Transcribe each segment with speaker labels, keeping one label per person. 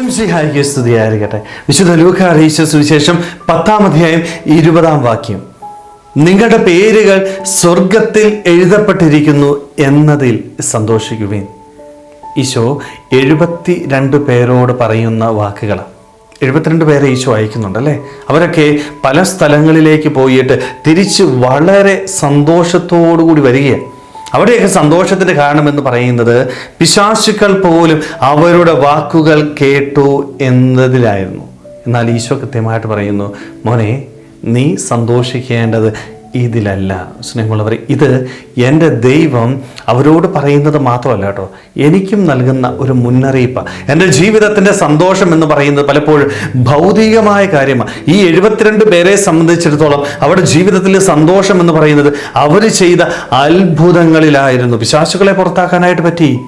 Speaker 1: ശംസിഹായിക്ക് സ്തുതിയായിരിക്കട്ടെ വിശുദ്ധ ലൂക്ക അറിയിച്ച സുവിശേഷം പത്താം അധ്യായം ഇരുപതാം വാക്യം. നിങ്ങളുടെ പേരുകൾ സ്വർഗത്തിൽ എഴുതപ്പെട്ടിരിക്കുന്നു എന്നതിൽ സന്തോഷിക്കുവേൻ. ഈശോ എഴുപത്തി രണ്ട് പേരോട് പറയുന്ന വാക്കുകൾ എഴുപത്തിരണ്ട് പേരെ ഈശോ അയക്കുന്നുണ്ട് അല്ലേ? അവരൊക്കെ പല സ്ഥലങ്ങളിലേക്ക് പോയിട്ട് തിരിച്ച് വളരെ സന്തോഷത്തോടു കൂടി വരികയാണ്. അവിടെയൊക്കെ സന്തോഷത്തിന്റെ കാരണം എന്ന് പറയുന്നത് പിശാശുക്കൾ പോലും അവരുടെ വാക്കുകൾ കേട്ടു എന്നതിലായിരുന്നു. എന്നാൽ ഈശോ കൃത്യമായിട്ട് പറയുന്നു മോനെ നീ സന്തോഷിക്കേണ്ടത് ഇതിലല്ല. സ്നേഹമുള്ളവർ ഇത് എന്റെ ദൈവം അവരോട് പറയുന്നത് മാത്രമല്ല കേട്ടോ. എനിക്കും നൽകുന്ന ഒരു മുന്നറിയിപ്പ്. എന്റെ ജീവിതത്തിന്റെ സന്തോഷം എന്ന് പറയുന്നത് പലപ്പോഴും ഭൗതികമായ കാര്യമാണ്. ഈ എഴുപത്തിരണ്ട് പേരെ സംബന്ധിച്ചിടത്തോളം അവരുടെ ജീവിതത്തിലെ സന്തോഷം എന്ന് പറയുന്നത് അവർ ചെയ്ത അത്ഭുതങ്ങളിലായിരുന്നു. പിശാശുക്കളെ പുറത്താക്കാനായിട്ട് പറ്റി.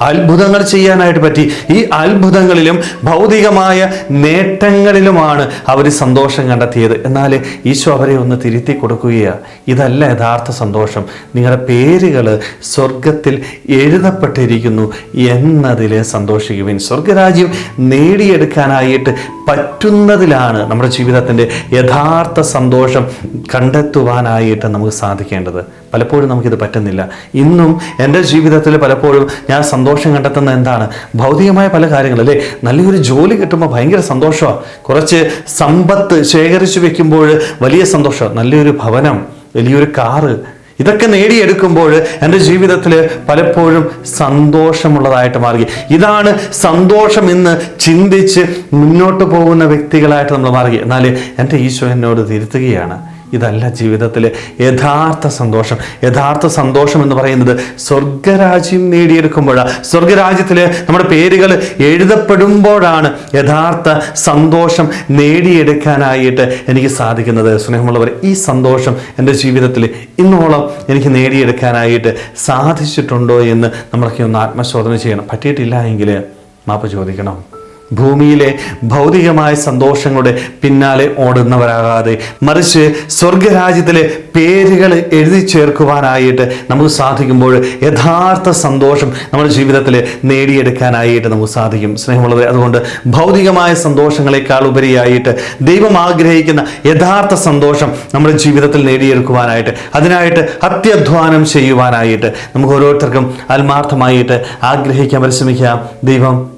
Speaker 1: അത്ഭുതങ്ങൾ ചെയ്യാനായിട്ട് പറ്റി. ഈ അത്ഭുതങ്ങളിലും ഭൗതികമായ നേട്ടങ്ങളിലുമാണ് അവർ സന്തോഷം കണ്ടെത്തിയത്. എന്നാൽ ഈശോ അവരെ ഒന്ന് തിരുത്തി കൊടുക്കുകയാണ് ഇതല്ല യഥാർത്ഥ സന്തോഷം. നിങ്ങളുടെ പേരുകൾ സ്വർഗത്തിൽ എഴുതപ്പെട്ടിരിക്കുന്നു എന്നതിൽ സന്തോഷിക്കുവിൻ. സ്വർഗരാജ്യം നേടിയെടുക്കാനായിട്ട് പറ്റുന്നതിലാണ് നമ്മുടെ ജീവിതത്തിന്റെ യഥാർത്ഥ സന്തോഷം കണ്ടെത്തുവാനായിട്ട് നമുക്ക് സാധിക്കേണ്ടത്. പലപ്പോഴും നമുക്കിത് പറ്റുന്നില്ല. ഇന്നും എന്റെ ജീവിതത്തിൽ പലപ്പോഴും ഞാൻ സന്തോഷം കണ്ടെത്തുന്നത് എന്താണ്? ഭൗതികമായ പല കാര്യങ്ങൾ അല്ലേ? നല്ലൊരു ജോലി കിട്ടുമ്പോൾ ഭയങ്കര സന്തോഷമാണ് കുറച്ച് സമ്പത്ത് ശേഖരിച്ചു വെക്കുമ്പോൾ വലിയ സന്തോഷം നല്ലൊരു ഭവനം വലിയൊരു കാറ് ഇതൊക്കെ നേടിയെടുക്കുമ്പോൾ എന്റെ ജീവിതത്തിൽ പലപ്പോഴും സന്തോഷമുള്ളതായിട്ട് മാറി ഇതാണ് സന്തോഷം എന്ന് ചിന്തിച്ച് മുന്നോട്ട് പോകുന്ന വ്യക്തികളായിട്ട് നമ്മൾ മാറി എന്നാൽ എന്റെ ഈശോ എന്നോട് തിരുത്തുകയാണ്. ഇതല്ല ജീവിതത്തിലെ യഥാർത്ഥ സന്തോഷം. യഥാർത്ഥ സന്തോഷം എന്ന് പറയുന്നത് സ്വർഗരാജ്യം നേടിയെടുക്കുമ്പോഴാണ് സ്വർഗരാജ്യത്തിൽ നമ്മുടെ പേരുകൾ എഴുതപ്പെടുമ്പോഴാണ് യഥാർത്ഥ സന്തോഷം നേടിയെടുക്കാനായിട്ട് എനിക്ക് സാധിക്കുന്നത്. സ്നേഹമുള്ളവർ ഈ സന്തോഷം എന്റെ ജീവിതത്തിൽ ഇന്നോളം എനിക്ക് നേടിയെടുക്കാനായിട്ട് സാധിച്ചിട്ടുണ്ടോ എന്ന് നമ്മളൊക്കെ ഒന്ന് ആത്മശോധന ചെയ്യണം. പറ്റിയിട്ടില്ല എങ്കിൽ മാപ്പ് ചോദിക്കണം. ഭൂമിയിലെ ഭൗതികമായ സന്തോഷങ്ങളുടെ പിന്നാലെ ഓടുന്നവരാകാതെ മറിച്ച് സ്വർഗരാജ്യത്തിലെ പേരുകൾ എഴുതി ചേർക്കുവാനായിട്ട് നമുക്ക് സാധിക്കുമ്പോൾ യഥാർത്ഥ സന്തോഷം നമ്മുടെ ജീവിതത്തിൽ നേടിയെടുക്കാനായിട്ട് നമുക്ക് സാധിക്കും. സ്നേഹമുള്ളത് അതുകൊണ്ട് ഭൗതികമായ സന്തോഷങ്ങളെക്കാൾ ഉപരിയായിട്ട് ദൈവം ആഗ്രഹിക്കുന്ന യഥാർത്ഥ സന്തോഷം നമ്മുടെ ജീവിതത്തിൽ നേടിയെടുക്കുവാനായിട്ട് അതിനായിട്ട് അത്യധ്വാനം ചെയ്യുവാനായിട്ട് നമുക്ക് ഓരോരുത്തർക്കും ആത്മാർത്ഥമായിട്ട് ആഗ്രഹിക്കാൻ പരിശ്രമിക്കാം. ദൈവം